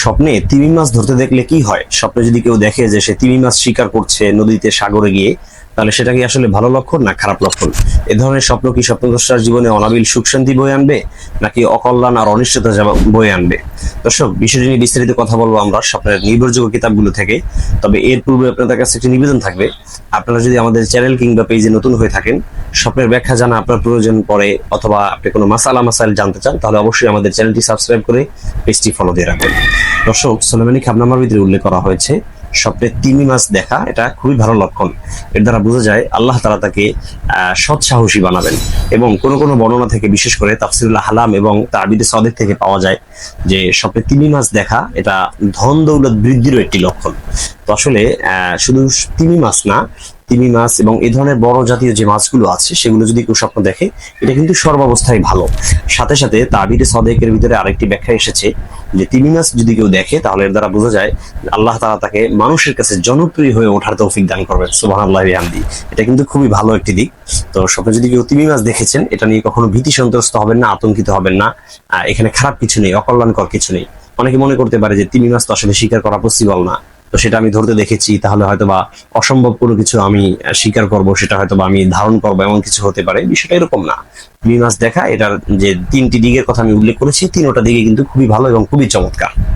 স্বপ্নে তিমি মাছ ধরতে দেখলে কি হয়? স্বপ্নে যদি কেউ দেখে যে সে তিমি মাছ শিকার করছে নদীতে সাগরে গিয়ে তাহলে সেটা কি আসলে ভালো লক্ষণ না খারাপ লক্ষণ? এ ধরনের স্বপ্ন কি স্বপ্নদ্রষ্টার জীবনে অনাবিল সুখ শান্তি বয়ে আনবে, নাকি অকল্যাণ আর অনিশ্চয়তা বয়ে আনবে? দর্শক, বিষয়টি নিয়ে বিস্তারিত কথা বলব আমরা স্বপ্নের নির্ভরযোগ্য কিতাবগুলো থেকে। তবে এর পূর্বে আপনাদের কাছে একটি নিবেদন থাকবে। আপনারা যদি আমাদের চ্যানেল কিংবা পেজে নতুন হয়ে থাকেন, স্বপ্নের ব্যাখ্যা জানা আপনার প্রয়োজন পড়ে, অথবা আপনি কোনো মাসালা মাসাইল জানতে চান, তাহলে অবশ্যই আমাদের চ্যানেলটি সাবস্ক্রাইব করে পেজটি ফলো দিয়ে রাখবেন। দর্শক, সোলেমানি খাবনামার ভিতরে উল্লেখ করা হয়েছে স্বপ্নে তিমি মাছ দেখা, এটা খুবই ভালো লক্ষণ। এর দ্বারা বোঝা যায় আল্লাহ তালা তাকে সৎসাহসী সৎ বানাবেন। এবং কোনো কোনো বর্ণনা থেকে বিশেষ করে তাফসিরুল্লাহ হালাম এবং তাবিদে সদেক থেকে পাওয়া যায় যে স্বপ্নে তিমি মাছ দেখা, এটা ধন দৌলত বৃদ্ধিরও একটি লক্ষণ। তো আসলে শুধু তিমি মাছ না, তিমি মাছ এবং এই ধরনের বড় জাতীয় যে মাছগুলো আছে, সেগুলো যদি কেউ স্বপ্ন দেখে, এটা কিন্তু সর্বাবস্থায় ভালো। সাথে সাথে তাবিরে সদেকের ভিতরে আরেকটি ব্যাখ্যা এসেছে যে তিমি মাছ যদি কেউ দেখে, তাহলে এর দ্বারা বোঝা যায় আল্লাহ তাআলা তাকে মানুষের কাছে জনপ্রিয় হয়ে ওঠার তৌফিক দান করবেন, সুবহানাল্লাহি বিহামদি। এটা কিন্তু খুবই ভালো একটি দিক। তো স্বপ্নে যদি কেউ তিমি মাছ দেখেছেন, এটা নিয়ে কখনো ভীতি সন্ত্রস্ত হবেন না, আতঙ্কিত হবেন না। এখানে খারাপ কিছু নেই, অকল্যাণকর কিছু নেই। অনেকে মনে করতে পারে যে তিমি মাছ তো আসলে শিকার করা পসিবল না। তো সেটা আমি ধরতে দেখেছি, তাহলে হয়তো বা অসম্ভব কোনো কিছু আমি স্বীকার করব, সেটা হয়তো বা আমি ধারণ করব, এমন কিছু হতে পারে। বিষয়টা এরকম না। মিমাস দেখা, এটার যে তিনটি দিকের কথা আমি উল্লেখ করেছি, তিনোটা দিকে কিন্তু খুবই ভালো এবং খুবই চমৎকার।